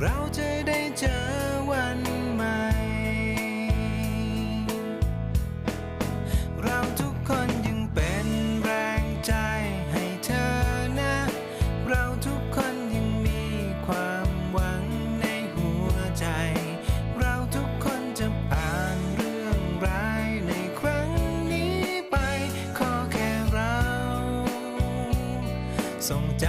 เราจะได้เจอวันใหม่ เราทุกคนยังเป็นแรงใจให้เธอนะ เราทุกคนยังมีความหวังในหัวใจ เราทุกคนจะผ่านเรื่องร้ายในครั้งนี้ไป ขอแค่เรา ส่งใจ